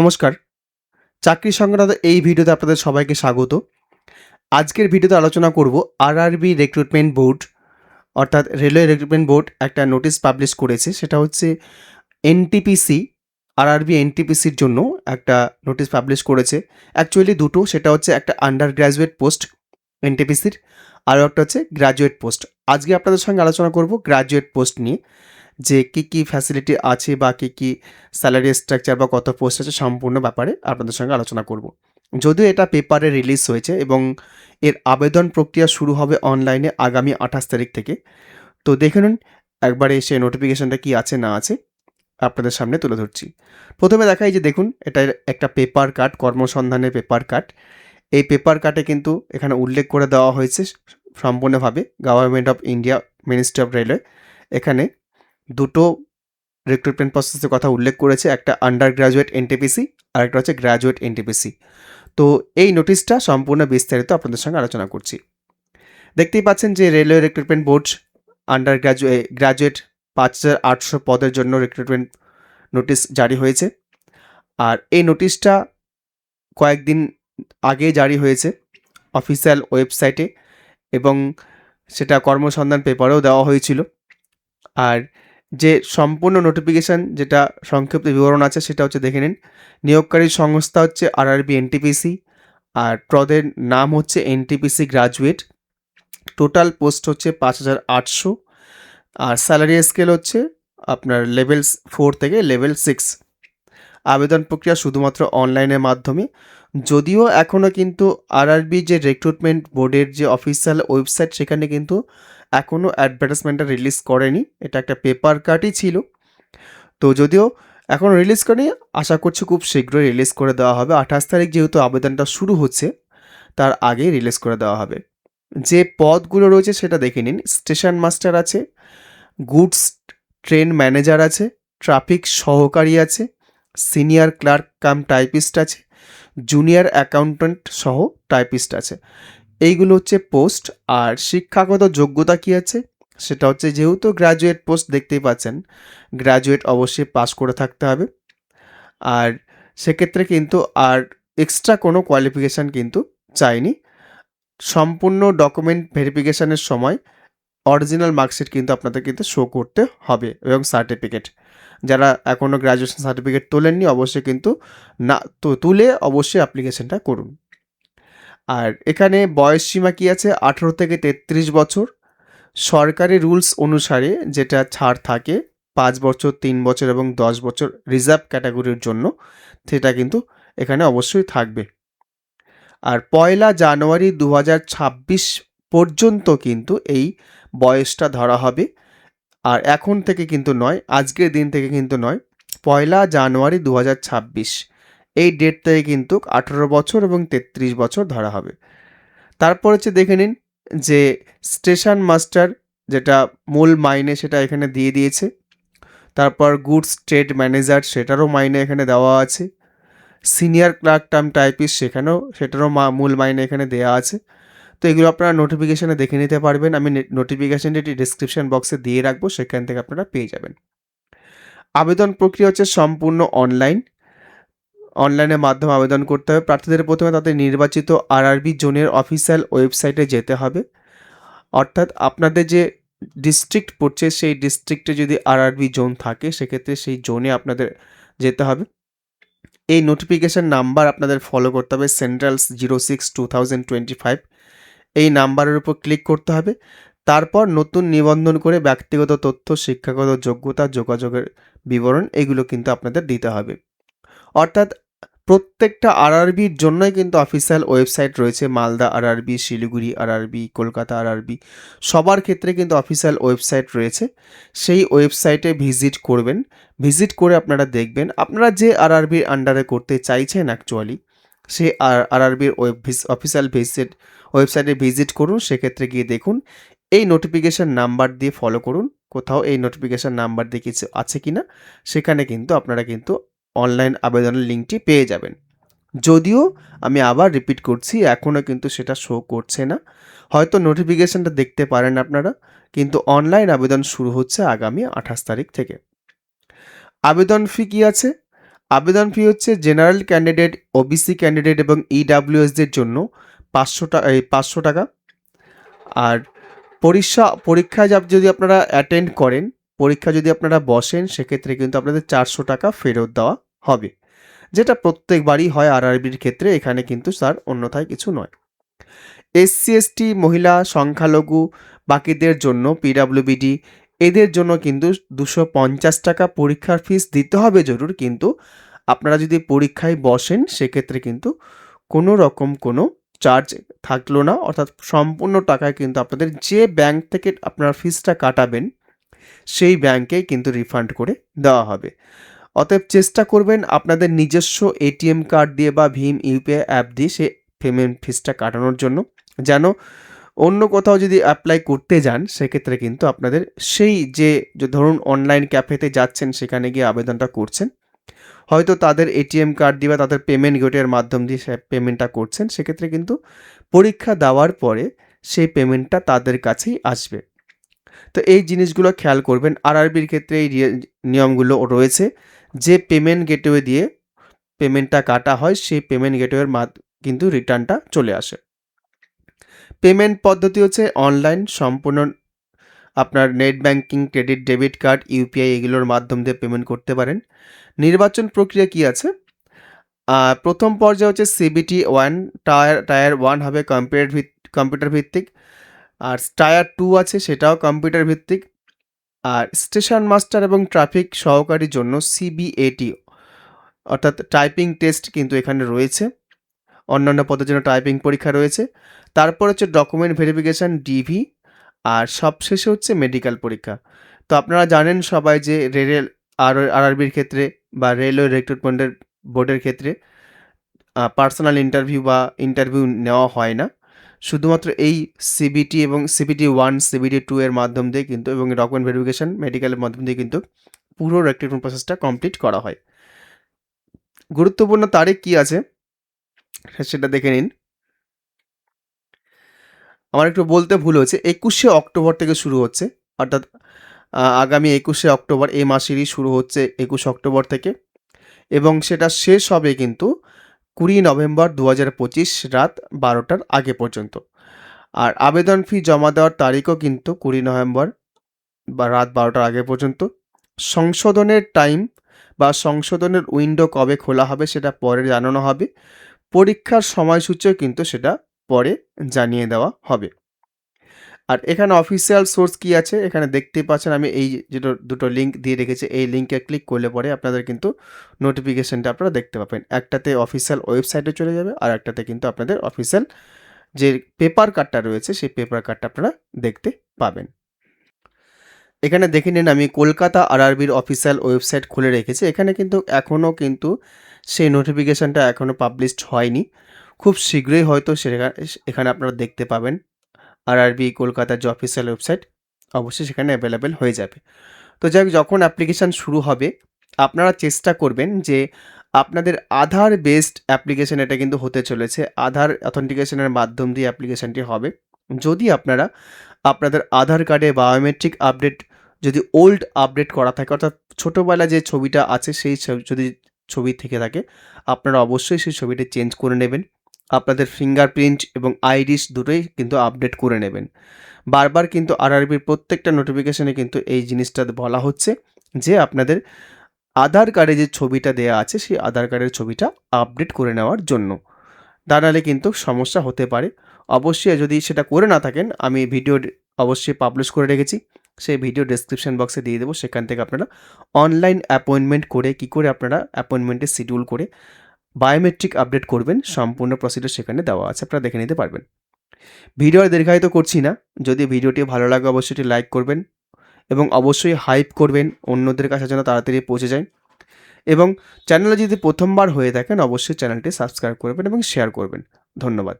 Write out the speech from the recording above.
নমস্কার। চাকরি সংক্রান্ত এই ভিডিওতে আপনাদের সবাইকে স্বাগত। আজকের ভিডিওতে আলোচনা করব আরআরবি রিক্রুটমেন্ট বোর্ড অর্থাৎ রেলওয়ে রিক্রুটমেন্ট বোর্ড একটা নোটিশ পাবলিশ করেছে। সেটা হচ্ছে এনটিপিসি আরআরবি এনটিপিসির জন্য একটা নোটিশ পাবলিশ করেছে। অ্যাকচুয়ালি দুটো, সেটা হচ্ছে একটা আন্ডার গ্র্যাজুয়েট পোস্ট এনটিপিসির আর একটা হচ্ছে গ্র্যাজুয়েট পোস্ট আজকে আপনাদের সঙ্গে আলোচনা করব গ্র্যাজুয়েট পোস্ট নিয়ে। যে কী কী ফ্যাসিলিটি আছে বা কী কী স্যালারি স্ট্রাকচার বা কত পোস্ট আছে সম্পূর্ণ ব্যাপারে আপনাদের সঙ্গে আলোচনা করব। যদিও এটা পেপারে রিলিজ হয়েছে এবং এর আবেদন প্রক্রিয়া শুরু হবে অনলাইনে আগামী আঠাশ তারিখ থেকে। তো দেখে নিন, একবারে সে নোটিফিকেশানটা কি আছে না আছে আপনাদের সামনে তুলে ধরছি। প্রথমে দেখাই যে দেখুন, এটা একটা পেপার কাট কর্মসন্ধানের পেপার কাট এই পেপার কাটে কিন্তু এখানে উল্লেখ করে দেওয়া হয়েছে সম্পূর্ণভাবে government of India ministry of railway এখানে দুটো রিক্রুটমেন্ট প্রসেসের কথা উল্লেখ করেছে, একটা আন্ডার গ্রাজুয়েট এনটিপিসি আর একটা হচ্ছে গ্র্যাজুয়েট এনটিপিসি তো এই নোটিশটা সম্পূর্ণ বিস্তারিত আপনাদের সঙ্গে আলোচনা করছি। দেখতেই পাচ্ছেন যে railway recruitment board under graduate graduate পাঁচ হাজার আটশো পদের জন্য রিক্রুটমেন্ট নোটিশ জারি হয়েছে। আর এই নোটিশটা কয়েকদিন আগে জারি হয়েছে অফিসিয়াল ওয়েবসাইটে এবং সেটা কর্মসন্ধান পেপারেও দেওয়া হয়েছিল। আর যে সম্পূর্ণ নোটিফিকেশান যেটা সংক্ষিপ্ত বিবরণ আছে সেটা হচ্ছে দেখে নিন। নিয়োগকারী সংস্থা হচ্ছে আরআরবি এনটিপিসি আর পদের নাম হচ্ছে এনটিপিসি গ্রাজুয়েট টোটাল পোস্ট হচ্ছে পাঁচ হাজার আটশো। আর স্যালারি স্কেল হচ্ছে আপনার লেভেল ফোর থেকে লেভেল সিক্স আবেদন প্রক্রিয়া শুধুমাত্র অনলাইনের মাধ্যমে। যদিও এখনও কিন্তু আরআরবি যে রিক্রুটমেন্ট বোর্ডের যে অফিসিয়াল ওয়েবসাইট সেখানে কিন্তু এখনও অ্যাডভার্টাইজমেন্টটা রিলিজ করেনি। এটা একটা পেপার কাটই ছিল। তো যদিও এখন রিলিজ করেনি, আশা করছি খুব শীঘ্রই রিলিজ করে দেওয়া হবে। আঠাশ তারিখ যেহেতু আবেদনটা শুরু হচ্ছে, তার আগে রিলিজ করে দেওয়া হবে। যে পদগুলো রয়েছে সেটা দেখে নিন। স্টেশন মাস্টার আছে গুডস ট্রেন ম্যানেজার আছে ট্রাফিক সহকারী আছে সিনিয়র ক্লার্ক কাম টাইপিস্ট আছে জুনিয়র অ্যাকাউন্ট্যান্ট সহ টাইপিস্ট আছে। এইগুলো হচ্ছে পোস্ট। আর শিক্ষাগত যোগ্যতা কী আছে? সেটা হচ্ছে যেহেতু গ্র্যাজুয়েট পোস্ট দেখতেই পাচ্ছেন গ্র্যাজুয়েট অবশ্যই পাস করে থাকতে হবে। আর সেক্ষেত্রে কিন্তু আর এক্সট্রা কোনো কোয়ালিফিকেশান কিন্তু চাইনি। সম্পূর্ণ ডকুমেন্ট ভেরিফিকেশানের সময় অরিজিনাল মার্কশিট কিন্তু আপনাদের কিন্তু শো করতে হবে এবং সার্টিফিকেট যারা এখনও গ্র্যাজুয়েশন সার্টিফিকেট তোলেননি, অবশ্যই কিন্তু না, তো তুলে অবশ্যই অ্যাপ্লিকেশনটা করুন। আর এখানে বয়স সীমা কী আছে? আঠেরো থেকে তেত্রিশ বছর। সরকারি রুলস অনুসারে যেটা ছাড় থাকে, পাঁচ বছর, তিন বছর এবং দশ বছর রিজার্ভ ক্যাটাগরির জন্য, সেটা কিন্তু এখানে অবশ্যই থাকবে। আর পয়লা জানুয়ারি দু ছাব্বিশ পর্যন্ত কিন্তু এই বয়সটা ধরা হবে। আর এখন থেকে কিন্তু নয়, আজকের দিন থেকে কিন্তু নয়, পয়লা জানুয়ারি দু এই ডেট থেকে কিন্তু আঠেরো বছর এবং তেত্রিশ বছর ধরা হবে। তারপর হচ্ছে দেখে নিন যে স্টেশন মাস্টার যেটা মূল মাইনে সেটা এখানে দিয়ে দিয়েছে। তারপর গুডস ট্রেড ম্যানেজার সেটারও মাইনে এখানে দেওয়া আছে। সিনিয়র ক্লার্ক টার্ম টাইপিস্ট সেখানেও সেটারও মূল মাইনে এখানে দেওয়া আছে। তো এগুলো আপনারা নোটিফিকেশানে দেখে নিতে পারবেন। আমি নোটিফিকেশানটি ডিসক্রিপশান বক্সে দিয়ে রাখব, সেখান থেকে আপনারা পেয়ে যাবেন। আবেদন প্রক্রিয়া হচ্ছে সম্পূর্ণ অনলাইন অনলাইনের মাধ্যমে আবেদন করতে হবে। প্রার্থীদের প্রথমে তাদের নির্বাচিত আরআরবি জোনের অফিসিয়াল ওয়েবসাইটে যেতে হবে। অর্থাৎ আপনাদের যে ডিস্ট্রিক্ট পড়ছে, সেই ডিস্ট্রিক্টে যদি আরআরবি জোন থাকে, সেক্ষেত্রে সেই জোনে আপনাদের যেতে হবে। এই নোটিফিকেশান নাম্বার আপনাদের ফলো করতে হবে। Centrals zero six two thousand twenty five এই নাম্বারের উপর ক্লিক করতে হবে। তারপর নতুন নিবন্ধন করে ব্যক্তিগত তথ্য, শিক্ষাগত যোগ্যতা, যোগাযোগের বিবরণ এগুলো কিন্তু আপনাদের দিতে হবে। অর্থাৎ প্রত্যেকটা আরআরবির জন্যই কিন্তু অফিসিয়াল ওয়েবসাইট রয়েছে। Malda RRB Siliguri RRB Kolkata RRB সবার ক্ষেত্রে কিন্তু অফিসিয়াল ওয়েবসাইট রয়েছে। সেই ওয়েবসাইটে ভিজিট করবেন। ভিজিট করে আপনারা দেখবেন। আপনারা যে আরআরবির আন্ডারে করতে চাইছেন অ্যাকচুয়ালি সেই আর আরআরবির ওয়েব অফিসিয়াল ভিজিট ওয়েবসাইটে ভিজিট করুন, সেক্ষেত্রে গিয়ে দেখুন, এই নোটিফিকেশান নাম্বার দিয়ে ফলো করুন, কোথাও এই নোটিফিকেশান নাম্বার দিয়ে কিছু আছে কি না সেখানে কিন্তু আপনারা কিন্তু অনলাইন আবেদনের লিঙ্কটি পেয়ে যাবেন। যদিও আমি আবার রিপিট করছি, এখনও কিন্তু সেটা শো করছে না। হয়তো নোটিফিকেশানটা দেখতে পারেন আপনারা, কিন্তু অনলাইন আবেদন শুরু হচ্ছে আগামী আঠাশ তারিখ থেকে। আবেদন ফি কী আছে? আবেদন ফি হচ্ছে জেনারেল ক্যান্ডিডেট ওবিসি ক্যান্ডিডেট এবং ইডাব্লিউএসদের জন্য পাঁচশো টাকা এই পাঁচশো টাকা। আর পরীক্ষা, পরীক্ষায় যদি আপনারা অ্যাটেন্ড করেন পরীক্ষা যদি আপনারা বসেন, সেক্ষেত্রে কিন্তু আপনাদের চারশো টাকা ফেরত দেওয়া হবে। যেটা প্রত্যেকবারই হয় আর আরআরবির ক্ষেত্রে, এখানে কিন্তু স্যার অন্যথায় কিছু নয়। এসসি এসটি মহিলা, সংখ্যালঘু, বাকিদের জন্য পিডাব্লিউবিডি এদের জন্য কিন্তু দুশো পঞ্চাশ টাকা পরীক্ষার ফিস দিতে হবে জরুর, কিন্তু আপনারা যদি পরীক্ষায় বসেন, সেক্ষেত্রে কিন্তু কোনো রকম কোনো চার্জ থাকল না। অর্থাৎ সম্পূর্ণ টাকায় কিন্তু আপনাদের যে ব্যাংক থেকে আপনার ফিসটা কাটাবেন, সেই ব্যাংকেই কিন্তু রিফান্ড করে দেওয়া হবে। অতএব চেষ্টা করবেন আপনাদের নিজস্ব এটিএম কার্ড দিয়ে বা ভীম ইউপিআই অ্যাপ দিয়ে সে পেমেন্ট ফিসটা কাটানোর জন্য, যেন অন্য কোথাও যদি অ্যাপ্লাই করতে যান, সেক্ষেত্রে কিন্তু আপনাদের সেই যে ধরুন অনলাইন ক্যাফেতে যাচ্ছেন, সেখানে গিয়ে আবেদনটা করছেন। হয়তো তাদের এটিএম কার্ড দিয়ে বা তাদের পেমেন্ট গেটের মাধ্যম দিয়ে সে পেমেন্টটা করছেন, সেক্ষেত্রে কিন্তু পরীক্ষা দেওয়ার পরে সেই পেমেন্টটা তাদের কাছেই আসবে। তো এই জিনিসগুলো খেয়াল করবেন। আর আরআরবির ক্ষেত্রে এই নিয়মগুলো রয়েছে যে পেমেন্ট গেটওয়ে দিয়ে পেমেন্টটা কাটা হয়, সেই পেমেন্ট গেটওয়ের কিন্তু রিটার্নটা চলে আসে। পেমেন্ট পদ্ধতি হচ্ছে অনলাইন, সম্পূর্ণ আপনার net banking, credit, debit card, UPI এগুলোর মাধ্যম দিয়ে পেমেন্ট করতে পারেন। নির্বাচন প্রক্রিয়া কি আছে? প্রথম পর্যায়ে হচ্ছে CBT one tier tier one হবে কম্পিউটার ভিত, কম্পিউটার ভিত্তিক। আর টায়ার টু আছে, সেটাও কম্পিউটার ভিত্তিক। আর স্টেশন মাস্টার এবং ট্রাফিক সহকারীর জন্য সিবিএটি অর্থাৎ টাইপিং টেস্ট কিন্তু এখানে রয়েছে। অন্যান্য পদের জন্য টাইপিং পরীক্ষা রয়েছে। তারপর হচ্ছে ডকুমেন্ট ভেরিফিকেশান ডিভি আর সবশেষে হচ্ছে মেডিকেল পরীক্ষা। তো আপনারা জানেন সবাই যে রেল আর আরআরবির ক্ষেত্রে বা রেলওয়ে রিক্রুটমেন্টের বোর্ডের ক্ষেত্রে পার্সোনাল ইন্টারভিউ বা ইন্টারভিউ নেওয়া হয় না। শুধুমাত্র এই সিবিটি এবং সিবিটি ওয়ান সিবিটি টু এর মাধ্যম দিয়ে কিন্তু এবং ডকুমেন্ট ভেরিফিকেশান মেডিকেলের মাধ্যম দিয়ে কিন্তু পুরো রিক্রুটমেন্ট প্রসেসটা কমপ্লিট করা হয়। গুরুত্বপূর্ণ তারিখ কি আছে? সেটা দেখে নিন। আমার একটু বলতে ভুল হয়েছে, একুশে অক্টোবর থেকে শুরু হচ্ছে, অর্থাৎ আগামী একুশে অক্টোবর এই মাসেরই শুরু হচ্ছে একুশ অক্টোবর থেকে। এবং সেটা শেষ হবে কিন্তু কুড়ি নভেম্বর দু পঁচিশ রাত বারোটার আগে পর্যন্ত। আর আবেদন ফি জমা দেওয়ার তারিখও কিন্তু কুড়ি নভেম্বর বা রাত বারোটার আগে পর্যন্ত। সংশোধনের টাইম বা সংশোধনের উইন্ডো কবে খোলা হবে সেটা পরে জানানো হবে। পরীক্ষার সময়সূচিও কিন্তু সেটা পরে জানিয়ে দেওয়া হবে। আর এখানে অফিসিয়াল সোর্স কি আছে? এখানে দেখতেই পাচ্ছেন আমি এই যেটা দুটো লিঙ্ক দিয়ে রেখেছি, এই লিঙ্কে ক্লিক করলে পরে আপনাদের কিন্তু নোটিফিকেশনটা আপনারা দেখতে পাবেন। একটাতে অফিসিয়াল ওয়েবসাইটে চলে যাবে আর একটাতে কিন্তু আপনাদের অফিসিয়াল যে পেপার কার্ডটা রয়েছে, সেই পেপার কার্ডটা আপনারা দেখতে পাবেন। এখানে দেখে নিন আমি কলকাতা আরআরবির অফিসিয়াল ওয়েবসাইট খুলে রেখেছি। এখানে কিন্তু এখনও কিন্তু সেই নোটিফিকেশানটা এখনও পাবলিশড হয়নি। খুব শীঘ্রই হয়তো সেটা এখানে আপনারা দেখতে পাবেন। আরআরবি কলকাতার যে অফিসিয়াল ওয়েবসাইট অবশ্যই সেখানে অ্যাভেলেবেল হয়ে যাবে। তো যাই যখন অ্যাপ্লিকেশান শুরু হবে, আপনারা চেষ্টা করবেন যে আপনাদের আধার বেসড অ্যাপ্লিকেশন এটা কিন্তু হতে চলেছে। আধার অথেন্টিকেশনের মাধ্যম দিয়ে অ্যাপ্লিকেশানটি হবে। যদি আপনারা আপনাদের আধার কার্ডে বায়োমেট্রিক আপডেট যদি ওল্ড আপডেট করা থাকে, অর্থাৎ ছোটোবেলা যে ছবিটা আছে, সেই যদি ছবি থেকে থাকে, আপনারা অবশ্যই সেই ছবিটি চেঞ্জ করে নেবেন। আপনাদের ফিঙ্গারপ্রিন্ট এবং আইরিস দুটোই কিন্তু আপডেট করে নেবেন। বারবার কিন্তু আরআরবির প্রত্যেকটা নোটিফিকেশনে কিন্তু এই জিনিসটা বলা হচ্ছে যে, আপনাদের আধার কার্ডে যে ছবিটা দেয়া আছে, সেই আধার কার্ডের ছবিটা আপডেট করে নেওয়ার জন্য। দাঁড়ালে কিন্তু সমস্যা হতে পারে। অবশ্যই যদি সেটা করে না থাকেন, আমি ভিডিও অবশ্যই পাবলিশ করে রেখেছি। সেই ভিডিও ডেসক্রিপশন বক্সে দিয়ে দেবো। সেখান থেকে আপনারা অনলাইন অ্যাপয়েন্টমেন্ট করে কি করে আপনারা অ্যাপয়েন্টমেন্টে শিডিউল করে বায়োমেট্রিক আপডেট করবেন, সম্পূর্ণ প্রসিডিউর সেখানে দেওয়া আছে, আপনারা দেখে নিতে পারবেন। ভিডিও আর দীর্ঘায়িত করছি না, যদি ভিডিওটি ভালো লাগে অবশ্যই এটি লাইক করবেন এবং অবশ্যই হাইপ করবেন অন্যদের কাছে যেন তাড়াতাড়ি পৌঁছে যায়। এবং চ্যানেলে যদি প্রথমবার হয়ে থাকেন, অবশ্যই চ্যানেলটি সাবস্ক্রাইব করবেন এবং শেয়ার করবেন। ধন্যবাদ।